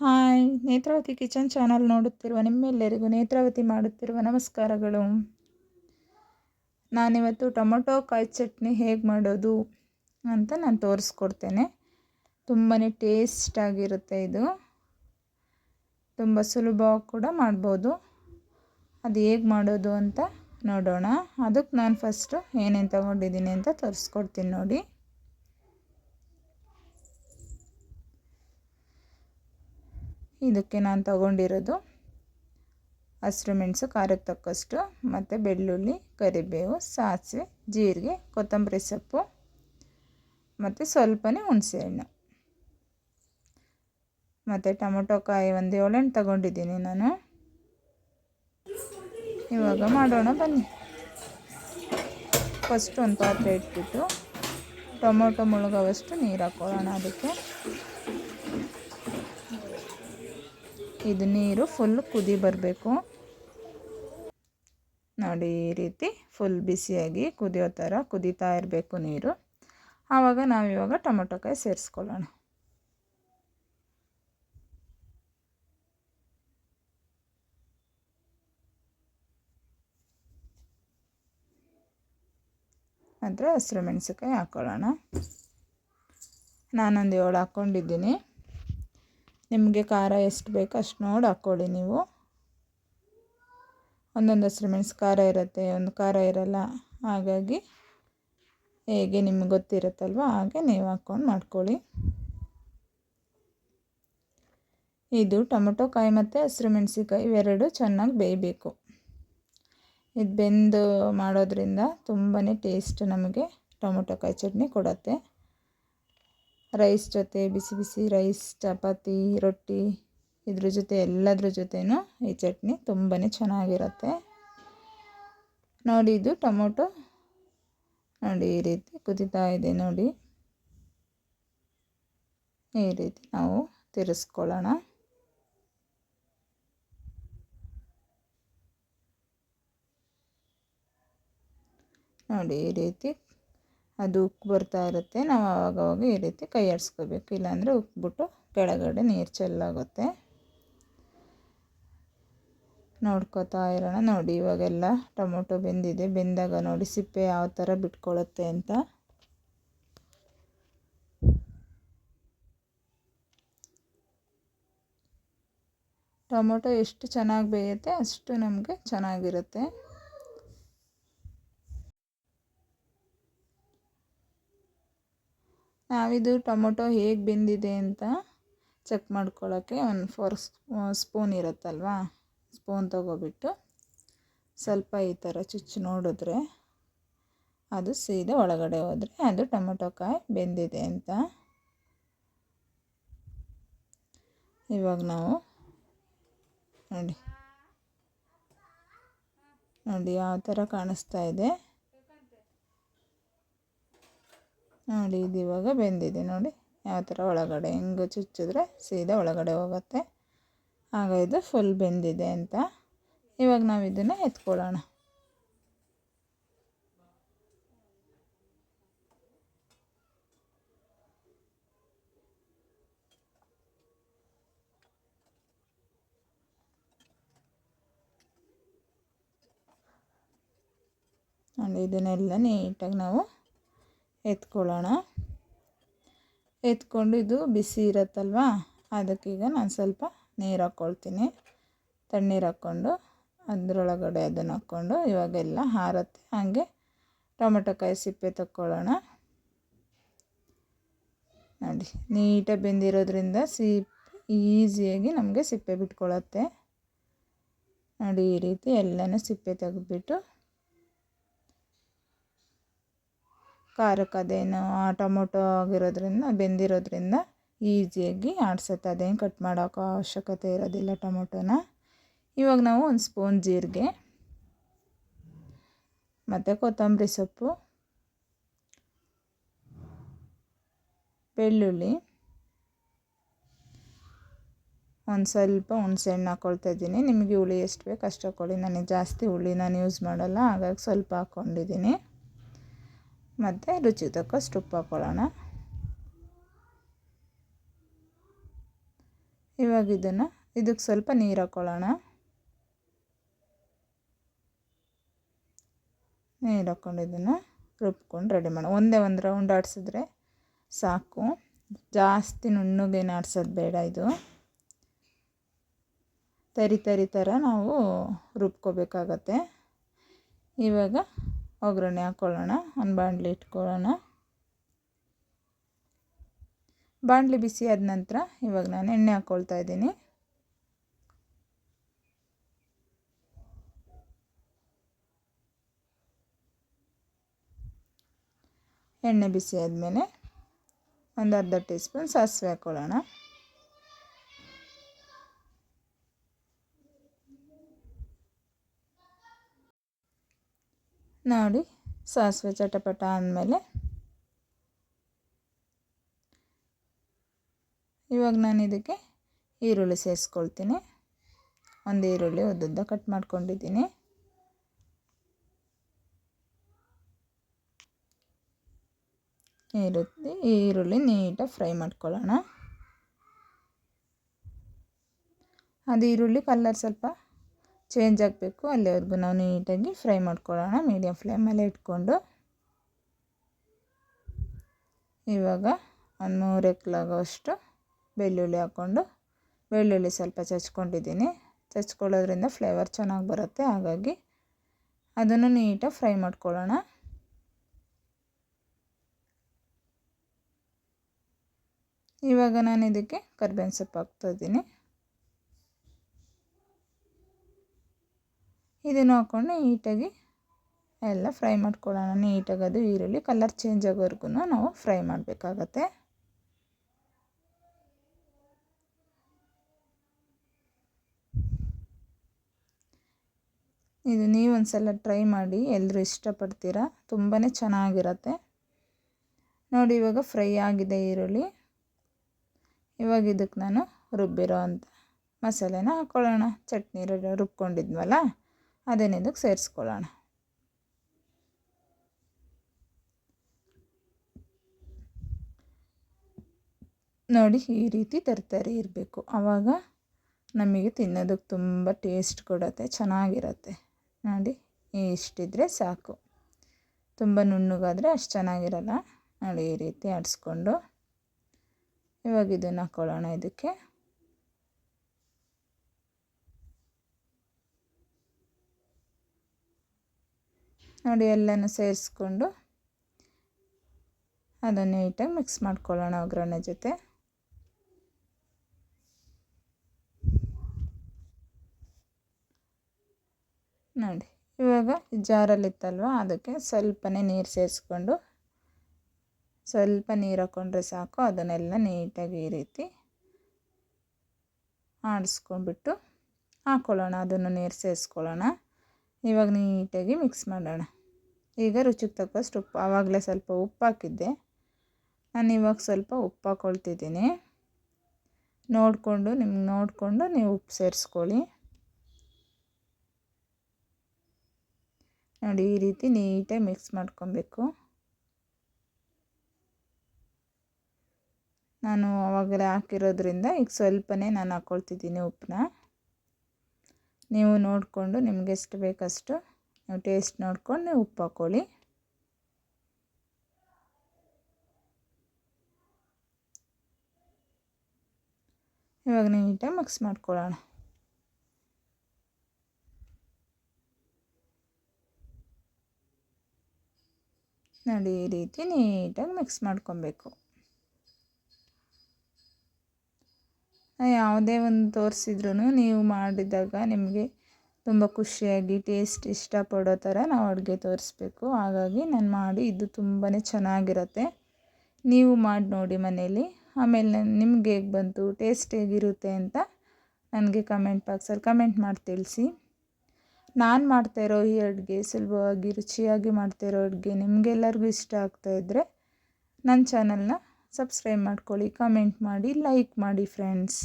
Hi, Netravati kitchen channel ನೋಡುತ್ತಿರುವ ನಿಮ್ಮೆಲ್ಲರಿಗೂ ನೇತ್ರಾವತಿ ಮಾಡುತ್ತಿರುವ ನಮಸ್ಕಾರಗಳು. ನಾನಿವತ್ತು ಟೊಮೊಟೊ, ಕಾಯಿ ಚಟ್ನಿ ಹೇಗೆ ಮಾಡೋದು ಅಂತ ನಾನು ತೋರಿಸ್ಕೊಡ್ತೇನೆ. ತುಂಬಾ ಟೇಸ್ಟಾಗಿರುತ್ತೆ ಇದು. ತುಂಬ ಸುಲಭವಾಗಿ ಕೂಡ ಮಾಡ್ಬೋದು. ಅದು ಹೇಗೆ ಮಾಡೋದು ಅಂತ ನೋಡೋಣ. ಅದಕ್ಕೆ ನಾನು ಫಸ್ಟು ಏನೇನು ತಗೊಂಡಿದ್ದೀನಿ ಅಂತ ತೋರಿಸ್ಕೊಡ್ತೀನಿ ನೋಡಿ. ಇದಕ್ಕೆ ನಾನು ತಗೊಂಡಿರೋದು ಹಸಿರು ಮೆಣಸು ಖಾರಕ್ಕೆ ತಕ್ಕಷ್ಟು, ಮತ್ತು ಬೆಳ್ಳುಳ್ಳಿ, ಕರಿಬೇವು, ಸಾಸಿವೆ, ಜೀರಿಗೆ, ಕೊತ್ತಂಬರಿ ಸೊಪ್ಪು, ಮತ್ತು ಸ್ವಲ್ಪನೇ ಹುಣಸೆಹಣ್ಣು ಮತ್ತು ಟೊಮೊಟೊ ಕಾಯಿ ಒಂದು ಏಳೆಂಟು ತಗೊಂಡಿದ್ದೀನಿ ನಾನು. ಇವಾಗ ಮಾಡೋಣ ಬನ್ನಿ. ಫಸ್ಟ್ ಒಂದು ಪಾತ್ರೆ ಇಟ್ಬಿಟ್ಟು ಟೊಮೊಟೊ ಮುಳುಗೋವಷ್ಟು ನೀರು ಹಾಕೊಳ್ಳೋಣ ಅದಕ್ಕೆ. ಇದು ನೀರು ಫುಲ್ ಕುದಿ ಬರಬೇಕು. ನೋಡಿ ಈ ರೀತಿ ಫುಲ್ ಬಿಸಿಯಾಗಿ ಕುದಿಯೋ ಥರ ಕುದೀತಾ ಇರಬೇಕು ನೀರು. ಆವಾಗ ನಾವಿವಾಗ ಟೊಮೊಟೊ ಕಾಯಿ ಸೇರಿಸ್ಕೊಳ್ಳೋಣ. ಅಂದರೆ ಹಸಿರು ಮೆಣಸಿನ್ಕಾಯಿ ಹಾಕ್ಕೊಳ್ಳೋಣ ನಾನೊಂದು ಏಳು ಹಾಕ್ಕೊಂಡಿದ್ದೀನಿ ನಿಮಗೆ ಖಾರ ಎಷ್ಟು ಬೇಕು ಅಷ್ಟು ನೋಡಿ ಹಾಕ್ಕೊಳ್ಳಿ ನೀವು. ಒಂದೊಂದು ಹಸಿರು ಮೆಣಸು ಖಾರ ಇರುತ್ತೆ, ಒಂದು ಖಾರ ಇರಲ್ಲ, ಹಾಗಾಗಿ ಹೇಗೆ ನಿಮ್ಗೆ ಗೊತ್ತಿರುತ್ತಲ್ವ ಹಾಗೆ ನೀವು ಹಾಕ್ಕೊಂಡು ಮಾಡ್ಕೊಳ್ಳಿ. ಇದು ಟೊಮೆಟೊ ಕಾಯಿ ಮತ್ತು ಹಸಿರು ಮೆಣಸಿನ್ಕಾಯಿ ಇವೆರಡು ಚೆನ್ನಾಗಿ ಬೇಯಬೇಕು. ಇದು ಬೆಂದು ಮಾಡೋದ್ರಿಂದ ತುಂಬಾ ಟೇಸ್ಟ್ ನಮಗೆ ಟೊಮೆಟೊ ಕಾಯಿ ಚಟ್ನಿ ಕೊಡುತ್ತೆ. ರೈಸ್ ಜೊತೆ, ಬಿಸಿ ಬಿಸಿ ರೈಸ್, ಚಪಾತಿ, ರೊಟ್ಟಿ, ಇದ್ರ ಜೊತೆ ಎಲ್ಲದ್ರ ಜೊತೆನೂ ಈ ಚಟ್ನಿ ತುಂಬಾ ಚೆನ್ನಾಗಿರುತ್ತೆ. ನೋಡಿ ಇದು ಟೊಮೊಟೊ. ನೋಡಿ ಈ ರೀತಿ ಕುದೀತಾ ಇದೆ ನೋಡಿ. ಈ ರೀತಿ ನಾವು ತಿರ್ಸ್ಕೊಳ್ಳೋಣ. ನೋಡಿ ಈ ರೀತಿ ಅದು ಉಕ್ಕಿ ಬರ್ತಾ ಇರುತ್ತೆ. ನಾವು ಆವಾಗವಾಗ ಈ ರೀತಿ ಕೈ ಆಡಿಸ್ಕೋಬೇಕು. ಇಲ್ಲಾಂದರೆ ಉಕ್ಬಿಟ್ಟು ಕೆಳಗಡೆ ನೀರು ಚೆಲ್ಲಾಗುತ್ತೆ. ನೋಡ್ಕೋತಾ ಇರೋಣ. ನೋಡಿ, ಇವಾಗೆಲ್ಲ ಟೊಮೊಟೊ ಬೆಂದಿದೆ. ಬೆಂದಾಗ ನೋಡಿ ಸಿಪ್ಪೆ ಯಾವ ಥರ ಬಿಟ್ಕೊಳ್ಳುತ್ತೆ ಅಂತ. ಟೊಮೊಟೊ ಎಷ್ಟು ಚೆನ್ನಾಗಿ ಬೇಯುತ್ತೆ ಅಷ್ಟು ನಮಗೆ ಚೆನ್ನಾಗಿರುತ್ತೆ. ನಾವಿದು ಟೊಮೊಟೊ ಹೇಗೆ ಬೆಂದಿದೆ ಅಂತ ಚೆಕ್ ಮಾಡ್ಕೊಳ್ಳೋಕ್ಕೆ ಒಂದು ಫೋರ್ ಸ್ಪೂನ್ ಇರುತ್ತಲ್ವಾ? ಸ್ಪೂನ್ ತೊಗೊಬಿಟ್ಟು ಸ್ವಲ್ಪ ಈ ಥರ ಚುಚ್ಚು ನೋಡಿದ್ರೆ ಅದು ಸೀದಾ ಒಳಗಡೆ ಹೋದರೆ ಅದು ಟೊಮೊಟೊ ಕಾಯಿ ಬೆಂದಿದೆ ಅಂತ. ಇವಾಗ ನಾವು ನೋಡಿ ನೋಡಿ ಯಾವ ಥರ ಕಾಣಿಸ್ತಾ ಇದೆ. ನೋಡಿ, ಇದು ಇವಾಗ ಬೆಂದಿದೆ ನೋಡಿ. ಯಾವ ಥರ ಒಳಗಡೆ ಹೆಂಗೆ ಚುಚ್ಚಿದ್ರೆ ಸೀದಾ ಒಳಗಡೆ ಹೋಗುತ್ತೆ. ಆಗ ಇದು ಫುಲ್ ಬೆಂದಿದೆ ಅಂತ. ಇವಾಗ ನಾವು ಇದನ್ನು ಎತ್ಕೊಳ್ಳೋಣ. ಇದನ್ನೆಲ್ಲ ನೀಟಾಗಿ ನಾವು ಎತ್ಕೊಳ್ಳೋಣ. ಎತ್ಕೊಂಡು ಇದು ಬಿಸಿ ಇರುತ್ತಲ್ವ? ಅದಕ್ಕೀಗ ನಾನು ಸ್ವಲ್ಪ ನೀರು ಹಾಕ್ಕೊಳ್ತೀನಿ ತಣ್ಣೀರು ಹಾಕ್ಕೊಂಡು ಅದರೊಳಗಡೆ ಅದನ್ನು ಹಾಕ್ಕೊಂಡು ಇವಾಗೆಲ್ಲ ಹಾರತ್ತೆ. ಹಾಗೆ ಟೊಮೆಟೊ ಕಾಯಿ ಸಿಪ್ಪೆ ತಕ್ಕೊಳ್ಳೋಣ. ನೋಡಿ, ನೀಟಾಗಿ ಬೆಂದಿರೋದ್ರಿಂದ ಸಿಪ್ಪೆ ಈಸಿಯಾಗಿ ನಮಗೆ ಸಿಪ್ಪೆ ಬಿಟ್ಕೊಳ್ಳುತ್ತೆ ನೋಡಿ, ಈ ರೀತಿ ಎಲ್ಲನೂ ಸಿಪ್ಪೆ ತೆಗೆದ್ಬಿಟ್ಟು ಖಾರಕ್ಕೆ ಅದೇನು, ಆ ಟೊಮೊಟೊ ಆಗಿರೋದ್ರಿಂದ, ಬೆಂದಿರೋದ್ರಿಂದ ಈಸಿಯಾಗಿ ಆಡ್ಸತ್ತೆ. ಅದೇನು ಕಟ್ ಮಾಡೋಕೆ ಅವಶ್ಯಕತೆ ಇರೋದಿಲ್ಲ ಟೊಮೊಟೊನ. ಇವಾಗ ನಾವು ಒಂದು ಸ್ಪೂನ್ ಜೀರಿಗೆ, ಮತ್ತು ಕೊತ್ತಂಬರಿ ಸೊಪ್ಪು, ಬೆಳ್ಳುಳ್ಳಿ, ಒಂದು ಸ್ವಲ್ಪ ಹುಣ್ಸೆಹಣ್ಣು ಹಾಕ್ಕೊಳ್ತಾ ಇದ್ದೀನಿ. ನಿಮಗೆ ಹುಳಿ ಎಷ್ಟು ಬೇಕು ಅಷ್ಟು ಹಾಕ್ಕೊಳ್ಳಿ ನನಗೆ ಜಾಸ್ತಿ ಹುಳಿ ನಾನು ಯೂಸ್ ಮಾಡಲ್ಲ, ಹಾಗಾಗಿ ಸ್ವಲ್ಪ ಹಾಕ್ಕೊಂಡಿದ್ದೀನಿ ಮತ್ತು ರುಚಿ ತಕ್ಕಷ್ಟು ಉಪ್ಪು ಹಾಕ್ಕೊಳ್ಳೋಣ ಇವಾಗ ಇದನ್ನು, ಇದಕ್ಕೆ ಸ್ವಲ್ಪ ನೀರು ಹಾಕ್ಕೊಳ್ಳೋಣ ನೀರು ಹಾಕ್ಕೊಂಡು ಇದನ್ನು ರುಬ್ಕೊಂಡು ರೆಡಿ ಮಾಡೋಣ. ಒಂದೇ ಒಂದು ರೌಂಡ್ ಆಡಿಸಿದ್ರೆ ಸಾಕು. ಜಾಸ್ತಿ ನುಣ್ಣಗೇನು ಆಡ್ಸೋದು ಬೇಡ ಇದು. ತರಿ ತರಿ ಥರ ನಾವು ರುಬ್ಕೋಬೇಕಾಗತ್ತೆ. ಇವಾಗ ಒಗ್ಗರಣೆ ಹಾಕ್ಕೊಳ್ಳೋಣ ಒಂದು ಬಾಣಲಿ ಇಟ್ಕೊಳ್ಳೋಣ. ಬಾಣಲಿ ಬಿಸಿ ಆದ ನಂತರ ಇವಾಗ ನಾನು ಎಣ್ಣೆ ಹಾಕ್ಕೊಳ್ತಾ ಇದ್ದೀನಿ. ಎಣ್ಣೆ ಬಿಸಿ ಆದಮೇಲೆ ಒಂದು ಅರ್ಧ ಟೀ ಸ್ಪೂನ್ ಸಾಸಿವೆ ಹಾಕ್ಕೊಳ್ಳೋಣ ನೋಡಿ, ಸಾಸಿವೆ ಚಟಪಟ ಅಂದಮೇಲೆ ಇವಾಗ ನಾನು ಇದಕ್ಕೆ ಈರುಳ್ಳಿ ಸೇರಿಸ್ಕೊಳ್ತೀನಿ ಒಂದು ಈರುಳ್ಳಿ ಉದ್ದುದ್ದ ಕಟ್ ಮಾಡ್ಕೊಂಡಿದ್ದೀನಿ. ಈರುಳ್ಳಿ ಈರುಳ್ಳಿ ನೀಟಾಗಿ ಫ್ರೈ ಮಾಡ್ಕೊಳ್ಳೋಣ. ಅದು ಈರುಳ್ಳಿ ಕಲ್ಲರ್ ಸ್ವಲ್ಪ ಚೇಂಜ್ ಆಗಬೇಕು, ಅಲ್ಲಿವರೆಗೂ ನಾವು ನೀಟಾಗಿ ಫ್ರೈ ಮಾಡ್ಕೊಳ್ಳೋಣ. ಮೀಡಿಯಮ್ ಫ್ಲೇಮಲ್ಲೇ ಇಟ್ಕೊಂಡು. ಇವಾಗ ಒಂದು ಮೂರು ಎಕ್ಲಾಗೋಷ್ಟು ಬೆಳ್ಳುಳ್ಳಿ ಹಾಕ್ಕೊಂಡು, ಬೆಳ್ಳುಳ್ಳಿ ಸ್ವಲ್ಪ ಚಚ್ಕೊಂಡಿದ್ದೀನಿ. ಚಚ್ಕೊಳ್ಳೋದ್ರಿಂದ ಫ್ಲೇವರ್ ಚೆನ್ನಾಗಿ ಬರುತ್ತೆ, ಹಾಗಾಗಿ ಅದನ್ನು ನೀಟಾಗಿ ಫ್ರೈ ಮಾಡ್ಕೊಳ್ಳೋಣ. ಇವಾಗ ನಾನು ಇದಕ್ಕೆ ಕರ್ಬೇವಿನ ಸೊಪ್ಪು ಹಾಕ್ತಾಯಿದ್ದೀನಿ ಇದನ್ನು ಹಾಕ್ಕೊಂಡು ನೀಟಾಗಿ ಎಲ್ಲ ಫ್ರೈ ಮಾಡ್ಕೊಳ್ಳೋಣ. ನೀಟಾಗಿ ಅದು ಈರುಳ್ಳಿ ಕಲರ್ ಚೇಂಜ್ ಆಗೋವರೆಗೂ ನಾವು ಫ್ರೈ ಮಾಡಬೇಕಾಗತ್ತೆ. ಇದು ನೀವು ಒಂದು ಸಲ ಟ್ರೈ ಮಾಡಿ ಎಲ್ಲರೂ ಇಷ್ಟಪಡ್ತೀರಾ? ತುಂಬಾ ಚೆನ್ನಾಗಿರತ್ತೆ. ನೋಡಿ, ಇವಾಗ ಫ್ರೈ ಆಗಿದೆ ಈರುಳ್ಳಿ. ಇವಾಗ ಇದಕ್ಕೆ ನಾನು ರುಬ್ಬಿರೋ ಅಂತ ಮಸಾಲೆನ ಹಾಕ್ಕೊಳ್ಳೋಣ ಚಟ್ನಿ ರುಬ್ಕೊಂಡಿದ್ವಲ್ಲ? ಅದನ್ನ ಇದಕ್ಕೆ ಸೇರಿಸ್ಕೊಳ್ಳೋಣ. ನೋಡಿ ಈ ರೀತಿ ತರಕಾರಿ ಇರಬೇಕು. ಆವಾಗ ನಮಗೆ ತಿನ್ನೋದಕ್ಕೆ ತುಂಬ ಟೇಸ್ಟ್ ಕೊಡುತ್ತೆ, ಚೆನ್ನಾಗಿರುತ್ತೆ. ನೋಡಿ, ಇಷ್ಟಿದ್ರೆ ಸಾಕು. ತುಂಬ ನುಣ್ಣಗಾದರೆ ಅಷ್ಟು ಚೆನ್ನಾಗಿರಲ್ಲ. ನೋಡಿ, ಈ ರೀತಿ ಆಡಿಸ್ಕೊಂಡು ಇವಾಗ ಇದನ್ನು ಹಾಕ್ಕೊಳ್ಳೋಣ ಇದಕ್ಕೆ. ನೋಡಿ ಎಲ್ಲನೂ ಸೇರಿಸ್ಕೊಂಡು ಅದನ್ನು ನೀಟಾಗಿ ಮಿಕ್ಸ್ ಮಾಡ್ಕೊಳ್ಳೋಣ ಒಗ್ಗರಣೆ ಜೊತೆ. ನೋಡಿ, ಇವಾಗ ಜಾರಲ್ಲಿತ್ತಲ್ವ ಅದಕ್ಕೆ ಸ್ವಲ್ಪನೇ ನೀರು ಸೇರಿಸ್ಕೊಂಡು, ಸ್ವಲ್ಪ ನೀರು ಹಾಕ್ಕೊಂಡ್ರೆ ಸಾಕು, ಅದನ್ನೆಲ್ಲ ನೀಟಾಗಿ ಈ ರೀತಿ ಆಡಿಸ್ಕೊಂಡ್ಬಿಟ್ಟು ಹಾಕ್ಕೊಳ್ಳೋಣ ಅದನ್ನು ನೀರು ಸೇರಿಸ್ಕೊಳ್ಳೋಣ. ಇವಾಗ ನೀಟಾಗಿ ಮಿಕ್ಸ್ ಮಾಡೋಣ. ಈಗ ರುಚಿಗೆ ತಕ್ಕಷ್ಟು ಉಪ್ಪು, ಆವಾಗಲೇ ಸ್ವಲ್ಪ ಉಪ್ಪು ಹಾಕಿದ್ದೆ. ನಾನು ಇವಾಗ ಸ್ವಲ್ಪ ಉಪ್ಪು ಹಾಕ್ಕೊಳ್ತಿದ್ದೀನಿ ನೋಡಿಕೊಂಡು ನಿಮ್ಗೆ ನೋಡಿಕೊಂಡು ನೀವು ಉಪ್ಪು ಸೇರಿಸ್ಕೊಳ್ಳಿ. ನೋಡಿ, ಈ ರೀತಿ ನೀಟಾಗಿ ಮಿಕ್ಸ್ ಮಾಡ್ಕೊಬೇಕು. ನಾನು ಆವಾಗಲೇ ಹಾಕಿರೋದ್ರಿಂದ ಈಗ ಸ್ವಲ್ಪನೇ ನಾನು ಹಾಕ್ಕೊಳ್ತಿದ್ದೀನಿ ಉಪ್ಪನ್ನ. ನೀವು ನೋಡಿಕೊಂಡು ನಿಮ್ಗೆ ಎಷ್ಟು ಬೇಕಷ್ಟು ನೀವು ಟೇಸ್ಟ್ ನೋಡ್ಕೊಂಡು ನೀವು ಉಪ್ಪು ಹಾಕ್ಕೊಳ್ಳಿ ಇವಾಗ ನೀಟಾಗಿ ಮಿಕ್ಸ್ ಮಾಡ್ಕೊಳ್ಳೋಣ. ನೋಡಿ, ಈ ರೀತಿ ನೀಟಾಗಿ ಮಿಕ್ಸ್ ಮಾಡ್ಕೊಬೇಕು. ಯಾವುದೇ ಒಂದು ತೋರಿಸಿದ್ರೂ ನೀವು ಮಾಡಿದಾಗ ನಿಮಗೆ ತುಂಬ ಖುಷಿಯಾಗಿ, ಟೇಸ್ಟ್ ಇಷ್ಟಪಡೋ ಥರ ನಾವು ಅಡುಗೆ ತೋರಿಸ್ಬೇಕು. ಹಾಗಾಗಿ ನಾನು ಮಾಡಿ, ಇದು ತುಂಬಾ ಚೆನ್ನಾಗಿರುತ್ತೆ. ನೀವು ಮಾಡಿ ನೋಡಿ ಮನೇಲಿ. ಆಮೇಲೆ ನಿಮ್ಗೆ ಹೇಗೆ ಬಂತು? ಟೇಸ್ಟ್ ಹೇಗಿರುತ್ತೆ ಅಂತ ನನಗೆ ಕಮೆಂಟ್ ಬಾಕ್ಸಲ್ಲಿ ಕಮೆಂಟ್ ಮಾಡಿ ತಿಳಿಸಿ. ನಾನು ಇರೋ ಈ ಅಡುಗೆ ಸುಲಭವಾಗಿ, ರುಚಿಯಾಗಿ ಮಾಡ್ತಾಯಿರೋ ಅಡುಗೆ ನಿಮಗೆಲ್ಲರಿಗೂ ಇಷ್ಟ ಆಗ್ತಾಯಿದ್ರೆ ನನ್ನ ಚಾನಲ್ನ ಸಬ್ಸ್ಕ್ರೈಬ್ ಮಾಡ್ಕೊಳ್ಳಿ ಕಮೆಂಟ್ ಮಾಡಿ ಲೈಕ್ ಮಾಡಿ ಫ್ರೆಂಡ್ಸ್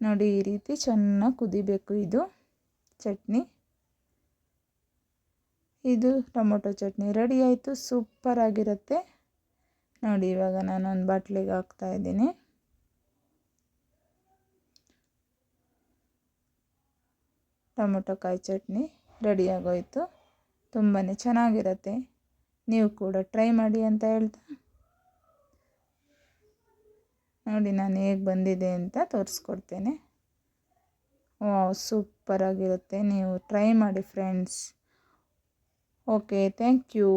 ನೋಡಿ ಈ ರೀತಿ ಚೆನ್ನಾಗಿ ಕುದಿಬೇಕು ಇದು ಚಟ್ನಿ. ಇದು ಟೊಮೊಟೊ ಚಟ್ನಿ ರೆಡಿ ಆಯಿತು ಸೂಪರಾಗಿರುತ್ತೆ ನೋಡಿ ಇವಾಗ ನಾನು ಒಂದು ಬಾಟ್ಲಿಗೆ ಹಾಕ್ತಾ ಇದ್ದೀನಿ. ಟೊಮೊಟೊ ಕಾಯಿ ಚಟ್ನಿ ರೆಡಿಯಾಗೋಯಿತು ತುಂಬಾ ಚೆನ್ನಾಗಿರುತ್ತೆ. ನೀವು ಕೂಡ ಟ್ರೈ ಮಾಡಿ ಅಂತ ಹೇಳ್ತಾ. ನೋಡಿ, ನಾನು ಹೇಗೆ ಬಂದಿದೆ ಅಂತ ತೋರಿಸ್ಕೊಡ್ತೇನೆ. ವಾವ್ ಸೂಪರಾಗಿರುತ್ತೆ ನೀವು ಟ್ರೈ ಮಾಡಿ ಫ್ರೆಂಡ್ಸ್ ಓಕೆ ಥ್ಯಾಂಕ್ ಯು